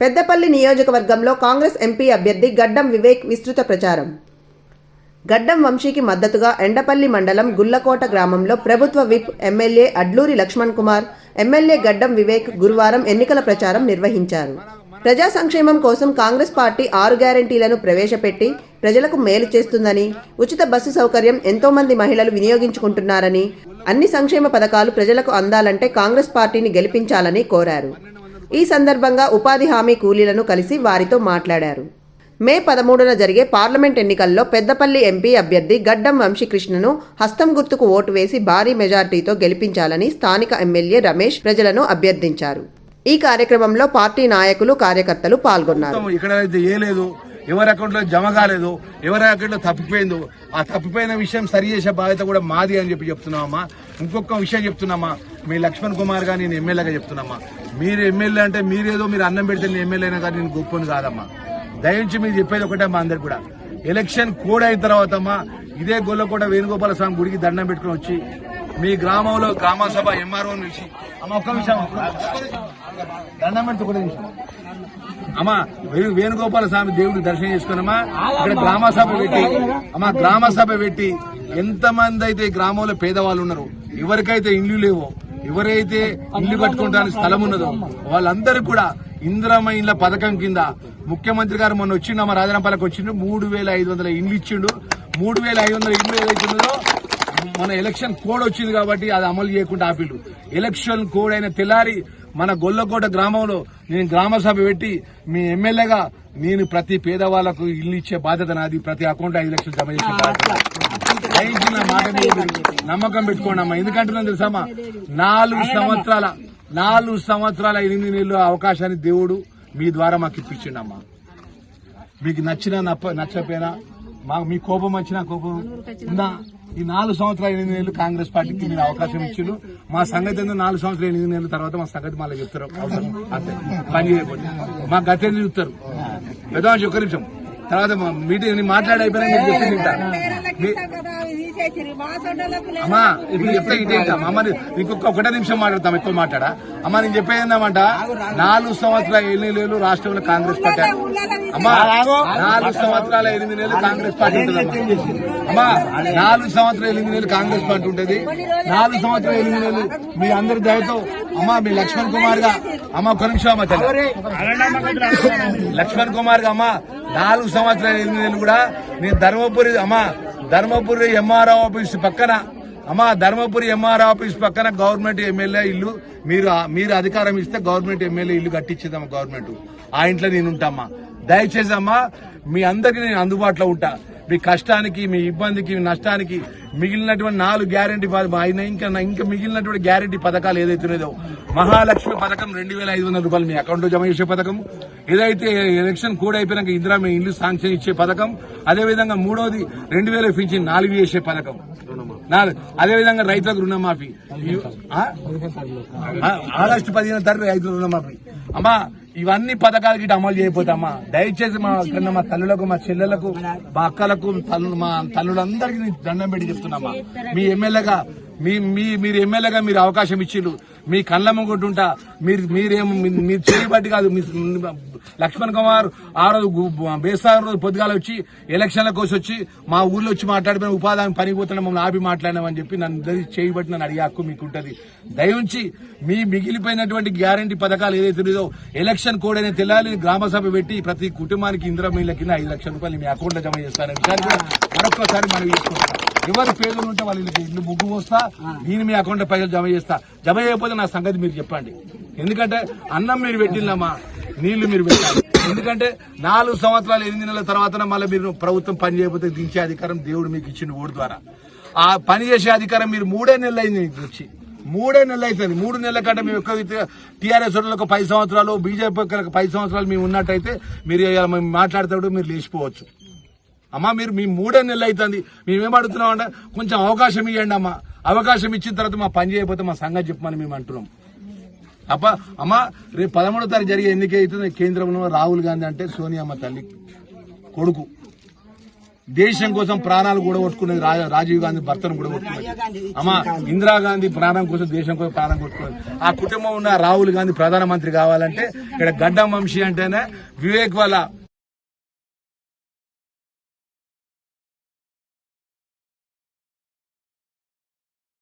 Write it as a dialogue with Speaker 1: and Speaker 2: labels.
Speaker 1: పెద్దపల్లి నియోజకవర్గంలో కాంగ్రెస్ ఎంపీ అభ్యర్థి గడ్డం వివేక్ విస్తృత ప్రచారం. గడ్డం వంశీకి మద్దతుగా ఎండపల్లి మండలం గుల్లకోట గ్రామంలో ప్రభుత్వ whip MLA Adluri Laxman Kumar MLA Gaddam Vivek గురువారం ఎన్నికల ప్రచారం నిర్వహించారు. ప్రజా సంక్షేమం కోసం కాంగ్రెస్ పార్టీ ఆరు గ్యారంటీలను ప్రవేశపెట్టి ప్రజలకు మేలు చేస్తుందని ఉచిత బస్సు సౌకర్యం ఎంతో మంది మహిళలు వినియోగించుకుంటున్నారని అన్ని సంక్షేమ పథకాలు ప్రజలకు అందాలంటే కాంగ్రెస్ పార్టీని గెలిపించాలని కోరారు. ఈ సందర్భంగా ఉపాధి హామీ కూలీలను కలిసి వారితో మాట్లాడారు. మే పదమూడున జరిగే పార్లమెంట్ ఎన్నికల్లో పెద్దపల్లి ఎంపీ అభ్యర్థి గడ్డం వంశీకృష్ణను హస్తం గుర్తుకు ఓటు వేసి భారీ మెజార్టీతో గెలిపించాలని స్థానిక ఎమ్మెల్యే రమేష్ ప్రజలను అభ్యర్థించారు. ఈ కార్యక్రమంలో పార్టీ నాయకులు కార్యకర్తలు పాల్గొన్నారు.
Speaker 2: ఏ లేదు. ఎవరి అకౌంట్లో జమ కాలేదు. ఎవరి అకౌంట్లో తప్పిపోయిందో. ఆ తప్పిపోయిన విషయం సరి చేసే బాధ్యత కూడా మాది అని చెప్పి చెప్తున్నామమ్మా ఇంకొక విషయం చెప్తున్నామా? మీ లక్ష్మణ్ కుమార్ గారు నేను ఎమ్మెల్యేగా చెప్తున్నామా? మీరు ఎమ్మెల్యే అంటే మీరేదో మీరు అన్నం పెడితే నేను ఎమ్మెల్యే అయినా కానీ నేను గొప్పని కాదమ్మా. దయించి మీరు చెప్పేది ఒకటే మా అందరికి కూడా. ఎలక్షన్ కోడ్ అయిన తర్వాత అమ్మా ఇదే గొల్లకోట వేణుగోపాల స్వామి గుడికి దండం పెట్టుకుని వచ్చి మీ గ్రామంలో గ్రామ సభ ఎంఆర్ఓ నుంచి అమ్మ ఒక్క విషయం దండం పెడుతూ కూడా. అమ్మా వేణు వేణుగోపాల స్వామి దేవుడి దర్శనం చేసుకున్నామా? ఇక్కడ గ్రామ సభ పెట్టి అమ్మా గ్రామ సభ పెట్టి ఎంతమంది అయితే గ్రామంలో పేదవాళ్ళు ఉన్నారు ఎవరికైతే ఇల్లు లేవో ఎవరైతే ఇల్లు కట్టుకోవడానికి స్థలం ఉన్నదో వాళ్ళందరూ కూడా ఇందిరమ్మ ఇండ్ల పథకం కింద ముఖ్యమంత్రి గారు మొన్న వచ్చిండు మా రాజరాంపాలకు వచ్చిండు మూడు వేల ఐదు వందల ఇండ్లు ఇచ్చిండు. మూడు వేల ఐదు వందల ఇండ్లు ఏదైతే ఉన్నదో మన ఎలక్షన్ కోడ్ వచ్చింది కాబట్టి అది అమలు చేయకుండా ఆపిల్లు. ఎలక్షన్ కోడ్ అయిన తెల్లారి మన గొల్లకోట గ్రామంలో నేను గ్రామ సభ పెట్టి మీ ఎమ్మెల్యేగా నేను ప్రతి పేదవాళ్ళకు ఇల్లు ఇచ్చే బాధ్యత నాది. ప్రతి అకౌంట్ ఐదు లక్షలు జమ చేసే బాధ్యత మాట నమ్మకం పెట్టుకోండి అమ్మా. ఎందుకంటున్నాను తెలుసామా నాలుగు సంవత్సరాల నాలుగు సంవత్సరాల ఎనిమిది నెలలు అవకాశాన్ని దేవుడు మీ ద్వారా మాకు ఇప్పించిండమ్మా మీకు నచ్చినా నచ్చపోయినా మాకు మీ కోపం వచ్చినా కోపం ఉందా ఈ నాలుగు సంవత్సరాల ఎనిమిది నెలలు కాంగ్రెస్ పార్టీకి మీరు అవకాశం ఇచ్చిండు మా సంగతి ఏందో నాలుగు సంవత్సరాల ఎనిమిది నెలల తర్వాత మా సంగతి మళ్ళీ చెప్తారు. అవసరం పని చేయకపోతే మా గతి ఏంది చూస్తారు పెద్దవాళ్ళు ఒక్క నిమిషం తర్వాత మా మీటింగ్ నేను మాట్లాడి అయిపోయినా మీరు చెప్పింది అమ్మా ఇప్పుడు చెప్తే ఇదే అమ్మ ఇంకొక ఒకటే నిమిషం మాట్లాడతాం ఎక్కువ మాట్లాడా? అమ్మా నేను చెప్పేది నాలుగు సంవత్సరాల ఎనిమిది నెలలు రాష్ట్రంలో కాంగ్రెస్ పార్టీ అమ్మా నాలుగు సంవత్సరాల ఎనిమిది నెలలు కాంగ్రెస్ పార్టీ ఉంటుంది అమ్మా. నాలుగు సంవత్సరాల ఎనిమిది నెలలు కాంగ్రెస్ పార్టీ ఉంటుంది. నాలుగు సంవత్సరాల ఎనిమిది నెలలు మీ అందరి దయతో అమ్మా మీ లక్ష్మణ్ కుమార్గా అమ్మ ఒక నిమిషం అమ్మ తల్లి. లక్ష్మణ్ కుమార్గా అమ్మా నాలుగు సంవత్సరాల ఎనిమిది నెలలు కూడా నేను ధర్మపురి అమ్మా ధర్మపురి ఎంఆర్ఓ ఆఫీస్ పక్కన అమ్మా ధర్మపురి ఎంఆర్ ఆఫీస్ పక్కన గవర్నమెంట్ ఎమ్మెల్యే ఇల్లు. మీరు మీరు అధికారం ఇస్తే గవర్నమెంట్ ఎమ్మెల్యే ఇల్లు కట్టించేదమ్మా గవర్నమెంట్. ఆ ఇంట్లో నేను ఉంటామ్మా. దయచేసి అమ్మా మీ అందరికి నేను అందుబాటులో ఉంటా. మీ కష్టానికి మీ ఇబ్బందికి మీ నష్టానికి మిగిలినటువంటి నాలుగు గ్యారంటీ అయినా ఇంకా ఇంకా మిగిలినటువంటి గ్యారంటీ పథకాలు ఏదైతే ఉన్నదో మహాలక్ష్మి పథకం రెండు వేల ఐదు వందల రూపాయలు మీ అకౌంట్లో జమ చేసే పథకం. ఏదైతే ఎలక్షన్ కూడా అయిపోయినాక ఇందిరా మీ ఇల్లు శాంక్షన్ ఇచ్చే పథకం. అదేవిధంగా మూడోది రెండు వేల ఫించి నాలుగు చేసే పథకం. అదేవిధంగా రైతులకు రుణమాఫీ. ఆగస్టు పదిహేను తారీఖు రైతుల రుణమాఫీ. అమ్మా ఇవన్నీ పథకాలు గిట్ట అమలు చేయబోతామా దయచేసి మా కన్నా మా తల్లులకు మా చెల్లెలకు మా అక్కలకు మా తల్లులందరికీ దండం పెట్టి చెప్తున్నామా మీ ఎమ్మెల్యేగా మీ మీ మీరు ఎమ్మెల్యేగా మీరు అవకాశం ఇచ్చిర్రు మీ కళ్ళ ముంగుంటుంటా మీరు మీరేం మీరు చేయబట్టి కాదు మీ లక్ష్మణ్ కుమార్ ఆ రోజు బేసారం రోజు పొద్దుగాల వచ్చి ఎలక్షన్ల కోసం వచ్చి మా ఊర్లో వచ్చి మాట్లాడిపోయిన ఉపాధి హామీ పోతున్నా మమ్మల్ని ఆపి మాట్లాడినామని చెప్పి నన్ను చేయబట్టి నన్ను అడిగే హక్కు మీకు ఉంటుంది దయవుంచి మీ మిగిలిపోయినటువంటి గ్యారంటీ పథకాలు ఏదైతే ఉందో ఎలక్షన్ కోడ్ అనేది తెల్లాలి గ్రామ సభ పెట్టి ప్రతి కుటుంబానికి ఇందిరా మీల కింద ఐదు లక్షల రూపాయలు మీ అకౌంట్లో జమ చేస్తారని విషయాన్ని కూడా మరొకసారి మనం చేసుకుంటున్నాం. ఎవరు పేదలు ఉంటే వాళ్ళకి ఇల్లు ముగ్గు పోస్తా నేను మీ అకౌంట్ పైసలు జమ చేస్తా. జమ చేయకపోతే నా సంగతి మీరు చెప్పండి. ఎందుకంటే అన్నం మీరు పెట్టిందమ్మా నీళ్ళు మీరు పెట్టాలి. ఎందుకంటే నాలుగు సంవత్సరాలు ఎనిమిది నెలల తర్వాత మళ్ళీ మీరు ప్రభుత్వం పని చేయకపోతే దించే అధికారం దేవుడు మీకు ఇచ్చిన ఓటు ద్వారా. ఆ పని చేసే అధికారం మీరు మూడే నెలలు అయింది మీకు వచ్చి మూడే నెలలు అవుతుంది మూడు నెలల కంటే మేము ఎక్కువ టీఆర్ఎస్ వాళ్ళకి పది సంవత్సరాలు బీజేపీ పది సంవత్సరాలు మేము ఉన్నట్టయితే మీరు మేము మాట్లాడతాడు మీరు లేచిపోవచ్చు. అమ్మా మీరు మీ మూడే నెలలు అవుతుంది. మేమేం అడుగుతున్నాం అంటే కొంచెం అవకాశం ఇవ్వండి అమ్మా. అవకాశం ఇచ్చిన తర్వాత మా పని చేయకపోతే మా సంగతి చెప్పమని మేము అంటున్నాం. అప్ప అమ్మా రేపు పదమూడో తారీఖు జరిగే ఎన్నిక అవుతుంది కేంద్రంలో రాహుల్ గాంధీ అంటే సోనియా అమ్మ తల్లి కొడుకు. దేశం కోసం ప్రాణాలు కూడా కొట్టుకున్నది రా- రాజీవ్ గాంధీ భర్తను కూడా కొట్టుకున్నది అమ్మా ఇందిరాగాంధీ ప్రాణం కోసం దేశం కోసం ప్రాణం కొట్టుకున్నది ఆ కుటుంబం ఉన్న రాహుల్ గాంధీ ప్రధానమంత్రి కావాలంటే ఇక్కడ గడ్డం వంశీ అంటేనే వివేక్ వాళ్ళ